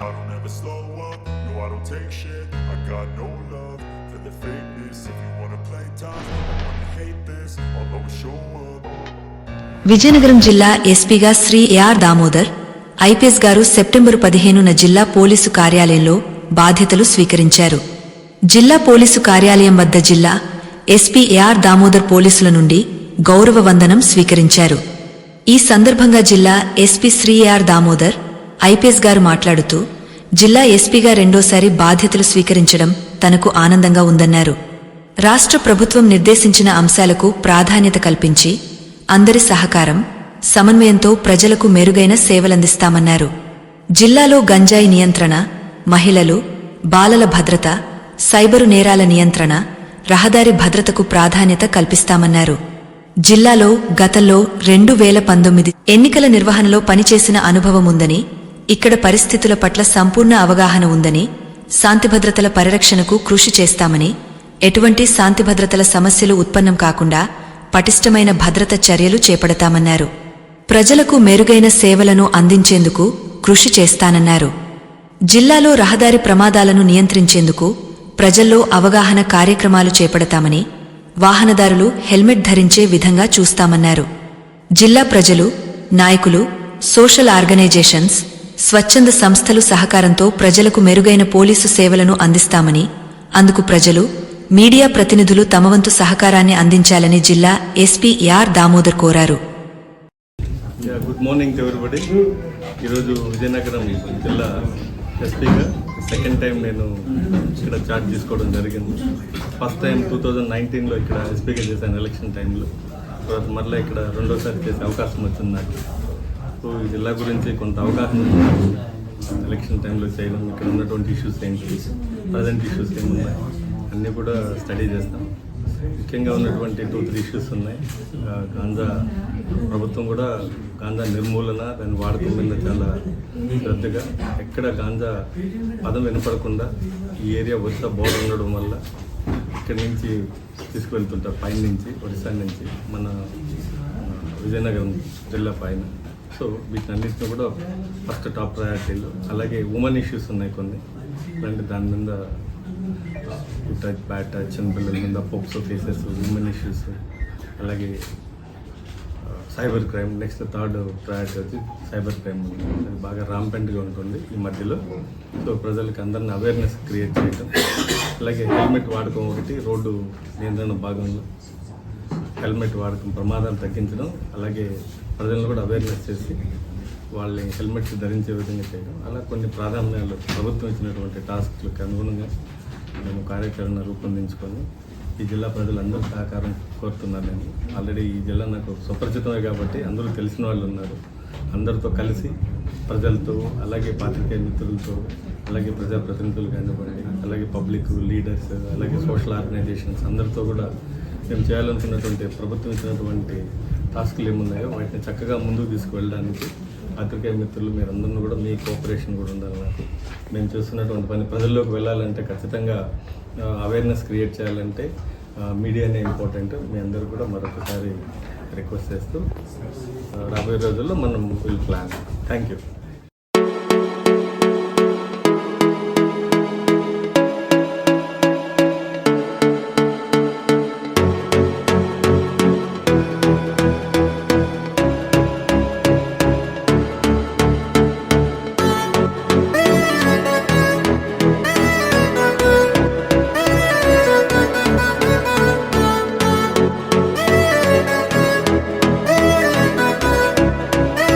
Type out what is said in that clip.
I don't ever slow up, no I don't take shit. I got no love for the fakeness. If you wanna play tough, I wanna hate this. I'll always show up. Vizianagaram జిల్లా ఎస్పీగా Shri AR Damodar IPS గారు September పదిహేనున జిల్లా police కార్యాలయంలో బాధ్యతలు స్వీకరించారు. జిల్లా police కార్యాలయం వద్ద జిల్లా ఎస్పీ ఏఆర్ దామోదర్ పోలీసుల నుండి గౌరవ వందనం స్వీకరించారు. ఈ సందర్భంగా జిల్లా SP Shri AR Damodar IPS గారు మాట్లాడుతూ జిల్లా ఎస్పీగా రెండోసారి బాధ్యతలు స్వీకరించడం తనకు ఆనందంగా ఉందన్నారు. రాష్ట్ర ప్రభుత్వం నిర్దేశించిన అంశాలకు ప్రాధాన్యత కల్పించి అందరి సహకారం సమన్వయంతో ప్రజలకు మెరుగైన సేవలందిస్తామన్నారు. జిల్లాలో గంజాయి నియంత్రణ మహిళలు బాలల భద్రత సైబరు నేరాల నియంత్రణ రహదారి భద్రతకు ప్రాధాన్యత కల్పిస్తామన్నారు. జిల్లాలో గతంలో రెండు వేల పంతొమ్మిది ఎన్నికల నిర్వహణలో పనిచేసిన అనుభవం ఉందని ఇక్కడ పరిస్థితుల పట్ల సంపూర్ణ అవగాహన ఉందని శాంతిభద్రతల పరిరక్షణకు కృషి చేస్తామని ఎటువంటి శాంతిభద్రతల సమస్యలు ఉత్పన్నం కాకుండా పటిష్టమైన భద్రత చర్యలు చేపడతామన్నారు. ప్రజలకు మెరుగైన సేవలను అందించేందుకు కృషి చేస్తానన్నారు. జిల్లాలో రహదారి ప్రమాదాలను నియంత్రించేందుకు ప్రజల్లో అవగాహన కార్యక్రమాలు చేపడతామని వాహనదారులు హెల్మెట్ ధరించే విధంగా చూస్తామన్నారు. జిల్లా ప్రజలు నాయకులు సోషల్ ఆర్గనైజేషన్స్ స్వచ్ఛంద సంస్థలు సహకారంతో ప్రజలకు మెరుగైన పోలీసు సేవలను అందిస్తామని అందుకు ప్రజలు మీడియా ప్రతినిధులు తమవంతు సహకారాన్ని అందించాలని జిల్లా ఎస్పీ ఆర్ దామోదర్ కోరారు. గుడ్ మార్నింగ్ ఎవరిబడి ఈరోజు విజయనగరం జిల్లా ఎస్పీగా సెకండ్ టైం నేను ఇక్కడ చార్జ్ తీసుకోవడం జరిగింది. ఫస్ట్ టైం టూ థౌజండ్ నైన్టీన్లో ఇక్కడ ఎస్పీగా చేశాను ఎలక్షన్ టైంలో తర్వాత మళ్ళీ ఇక్కడ రెండోసారి చేసే అవకాశం వచ్చింది నాకు. సో ఈ జిల్లా గురించి కొంత అవగాహన ఎలక్షన్ టైంలో చేయడం ఇక్కడ ఉన్నటువంటి ఇష్యూస్ ఏంటి ప్రజెంట్ ఇష్యూస్ ఏమున్నాయి అన్నీ కూడా స్టడీ చేస్తాం. ముఖ్యంగా ఉన్నటువంటి టూ త్రీ ఇష్యూస్ ఉన్నాయి. ఆ, గాంజా ప్రభుత్వం కూడా గాంజా నిర్మూలన దాని వాడకం మీద చాలా శ్రద్ధగా ఎక్కడ గాంజా పదం వినపడకుండా ఈ ఏరియా వరుస బోర్డర్ ఉండడం వల్ల ఇక్కడి నుంచి తీసుకువెళ్తుంటారు. పైన నుంచి ఒరిస్సా నుంచి మన విజయనగరం జిల్లా పైన. సో వీటన్నిటిని కూడా ఫస్ట్ టాప్ ప్రయారిటీలు అలాగే ఉమెన్ ఇష్యూస్ ఉన్నాయి కొన్ని. అంటే దాని మీద గుడ్ టచ్ బ్యాడ్ టచ్ పిల్లల మీద పోప్స్ కేసెస్ ఉమెన్ ఇష్యూస్ అలాగే cyber crime next third priority వచ్చి సైబర్ క్రైమ్ ఉంది అది బాగా రాంపెంట్గా ఉంటుంది ఈ మధ్యలో. సో ప్రజలకు అందరిని అవేర్నెస్ క్రియేట్ చేయడం అలాగే హెల్మెట్ వాడకం ఒకటి రోడ్డు నియంత్రణ భాగంలో. హెల్మెట్ వాడకం ప్రమాదాలు తగ్గించడం అలాగే ప్రజలను కూడా అవేర్నెస్ చేసి వాళ్ళని హెల్మెట్స్ ధరించే విధంగా చేయడం అలా కొన్ని ప్రాధాన్యాలు ప్రభుత్వం ఇచ్చినటువంటి టాస్క్లకు అనుగుణంగా మేము కార్యాచరణ రూపొందించుకొని ఈ జిల్లా ప్రజలందరూ సహకారం కోరుతున్నారు నేను ఆల్రెడీ ఈ జిల్లా నాకు సుపరిచితమే కాబట్టి అందరూ తెలిసిన వాళ్ళు ఉన్నారు. అందరితో కలిసి ప్రజలతో అలాగే పాత్రికేయ మిత్రులతో అలాగే ప్రజాప్రతినిధులు కానివ్వండి అలాగే పబ్లిక్ లీడర్స్ అలాగే సోషల్ ఆర్గనైజేషన్స్ అందరితో కూడా మేము చేయాలనుకున్నటువంటి ప్రభుత్వం ఇచ్చినటువంటి టాస్క్లు ఏమున్నాయో వాటిని చక్కగా ముందుకు తీసుకువెళ్ళడానికి పత్రికా మిత్రులు మీరందరూ కూడా మీ కోఆపరేషన్ కూడా ఉండాలి నాకు. మేము చేస్తున్నటువంటి పని ప్రజల్లోకి వెళ్ళాలంటే ఖచ్చితంగా అవేర్నెస్ క్రియేట్ చేయాలంటే మీడియానే ఇంపార్టెంట్ మీ అందరూ కూడా మరొకసారి రిక్వెస్ట్ చేస్తూ రాబోయే రోజుల్లో మనం విల్ ప్లాన్ థ్యాంక్ యూ